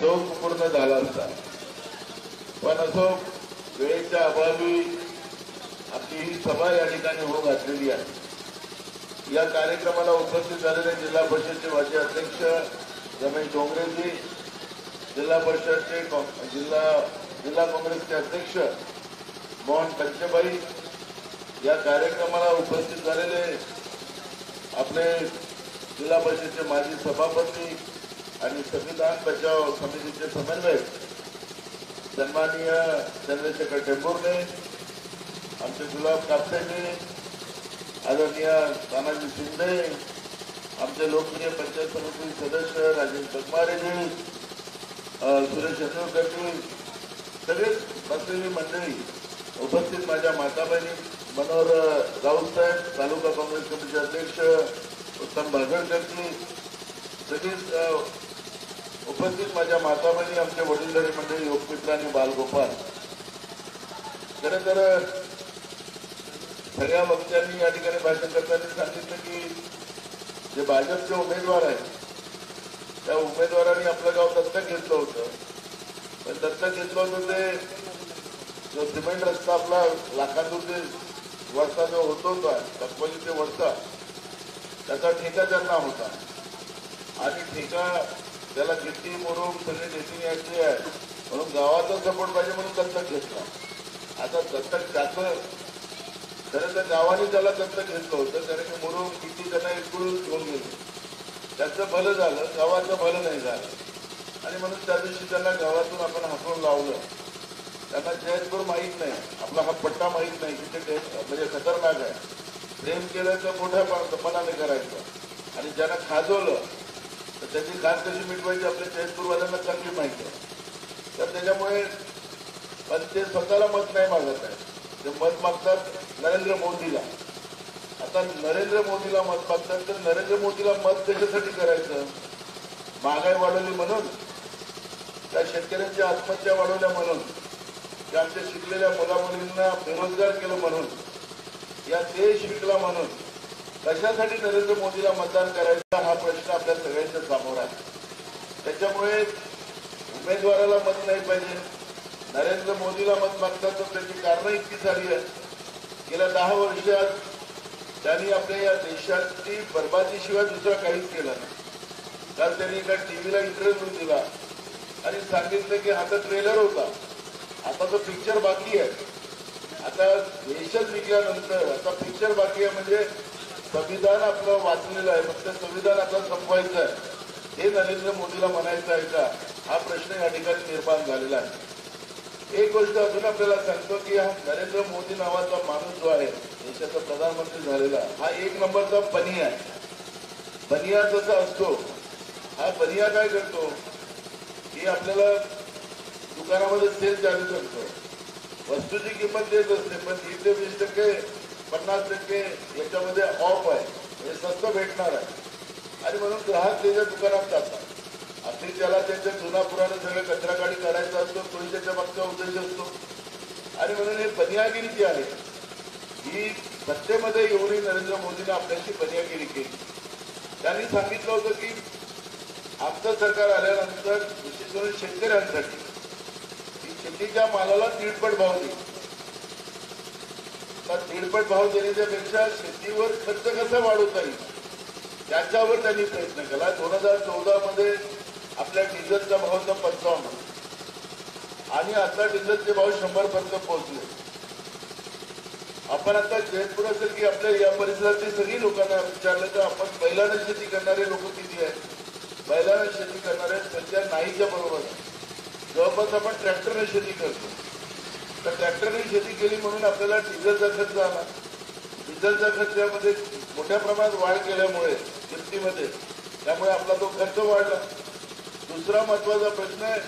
तो पूर्ण झाला असता. पण असो वेळेच्या अभावी आपली ही सभा या ठिकाणी होऊ घातलेली आहे. या कार्यक्रमाला उपस्थित झालेले जिल्हा परिषदचे माजी अध्यक्ष रमेश डोंगरेजी जिल्हा परिषदचे जिल्हा जिल्हा काँग्रेसचे अध्यक्ष मोहन कंचबाई या कार्यक्रमाला उपस्थित झालेले आपले जिल्हा परिषदचे माजी सभापती आणि संविधान बचाव समितीचे समन्वयक सन्माननीय चंद्रशेखर टेंभुर्णे आमचे गुलाब कापसेजी आदरणीय तानाजी शिंदे आमचे लोकप्रिय पंचायत समिती सदस्य राजेंद्र चकमारेजी सुरेश चंद्रकरजी सगळेच बसलेली मंडळी उपस्थित माझ्या माताबहिणी मनोहर राऊत साहेब तालुका काँग्रेस कमिटीचे अध्यक्ष उत्तम भागडकरजी सगळीच उपस्थित माझ्या माताबहिणी आमच्या वडीलधारी मंडळी योगमित्र आणि बालगोपाल. खरं तर सगळ्या वक्त्यांनी या ठिकाणी भाषण करताना सांगितलं की जे भाजपचे उमेदवार आहेत त्या उमेदवारांनी आपलं गाव दत्तक घेतलं होतं. पण दत्तक घेतलं होतं ते जो सिमेंट रस्ता आपला लाखांतून ते वरचा जो होतो होता लखपती ते वरचा त्याचा ठेका त्यांना होता. आणि ठेका त्याला गिट्टी मोडून सगळे डेटिंग यायची आहे म्हणून गावाचा सपोर्ट पाहिजे म्हणून दत्तक घेतला. आता दत्तक त्याचं खरं तर गावाने त्याला दत्तक घेतलं होतं कारण की मुरुम किती त्यांना एकूण घेऊन गेले. त्याचं भलं झालं गावाचं भलं नाही झालं. आणि म्हणून त्या दिवशी त्यांना गावातून आपण हाकून लावलं. त्यांना जयपूर माहीत नाही आपला हा पट्टा माहीत नाही की ते म्हणजे खतरनाक आहे. प्रेम केलं तर मोठ्या पण- मनाने करायचं. आणि ज्यांना खाजवलं तर त्याची खास कशी मिटवायची आपल्या जयपूरवाल्यांना चांगली माहिती आहे. तर त्याच्यामुळे पण ते स्वतःला मत नाही मागत आहे. ते मत मागतात नरेंद्र मोदीला. आता नरेंद्र मोदीला मत मागतात तर नरेंद्र मोदीला मत कशासाठी करायचं? महागाई वाढवली म्हणून? त्या शेतकऱ्यांची आत्महत्या वाढवल्या म्हणून? त्या आमच्या शिकलेल्या मुलामुलींना बेरोजगार केलं म्हणून? या देश विकला म्हणून? कशासाठी नरेंद्र मोदीला मतदान करायचं हा प्रश्न आपल्या सगळ्यांच्या समोर आहे. त्याच्यामुळे उमेदवाराला मत नाही पाहिजे. नरेंद्र मोदीला मत मागतात तर त्याची कारणं इतकी झाली आहेत. गेल्या दहा वर्षात त्यांनी आपल्या या देशाची बर्बादीशिवाय दुसरं काहीच केलं नाही. काल त्यांनी एका टीव्हीला इंटरव्ह्यू दिला आणि सांगितलं की आता ट्रेलर होता. आता तो पिक्चर बाकी आहे. आता देशच विकल्यानंतर आता पिक्चर बाकी आहे म्हणजे संविधान आपलं वाचलेलं आहे फक्त संविधान आपलं संपवायचं आहे. हे नरेंद्र मोदीला म्हणायचं आहे का? हा प्रश्न या ठिकाणी निर्माण झालेला आहे. एक गोष्ट अजून आपल्याला सांगतो की हा नरेंद्र मोदी नावाचा माणूस जो आहे देशाचा प्रधानमंत्री झालेला हा एक नंबरचा बनिया आहे. बनिया जसा असतो हा बनिया काय करतो? की आपल्याला दुकानामध्ये सेल चालू करतो. वस्तूची किंमत देत असते पण तीन ते वीस टक्के पन्नास टक्के याच्यामध्ये ऑफ आहे. म्हणजे स्वस्त भेटणार आहे. आणि म्हणून ग्राहक त्याच्या दुकानात जातात. अगदी त्याला त्यांच्या जुना पुराण सगळं कचराकाडी करायचा असतो तोही त्याच्या मागचा उद्देश असतो. आणि म्हणून हे बनियागिरी जी आहे ही सत्तेमध्ये येऊनही नरेंद्र मोदीने आपल्याशी बनियागिरी केली. त्यांनी सांगितलं होतं की आमचं सरकार आल्यानंतर विशेष करून शेतकऱ्यांसाठी शेतीच्या मालाला दीडपट भाव देईल दीडपट भाव देण्याच्या पेक्षा शेतीवर खर्च कसा वाढवता येईल? त्याच्यावर त्यांनी प्रयत्न केला. दोन हजार चौदा मध्ये आपल्या डिझेलचा भाव होता पंचावन्न. आणि आता डिझेलचे भाव शंभर पर्यंत पोहोचले. आपण आता जयपूर असेल की आपल्या या परिसरातली सगळी लोकांना विचारलं तर आपण बैलानं शेती करणारे लोक किती आहेत? बैलानं शेती करणारे त्यांच्या नाहीच्या बरोबर. आहे. जवळपास आपण ट्रॅक्टरने शेती करतो. तर ट्रॅक्टरने शेती केली म्हणून आपल्याला डिझेलचा खर्च आला डिझेलच्या खर्चामध्ये मोठ्या प्रमाणात वाढ केल्यामुळे किमतीमध्ये त्यामुळे आपला तो खर्च वाढला. दुसरा महत्त्वाचा प्रश्न आहे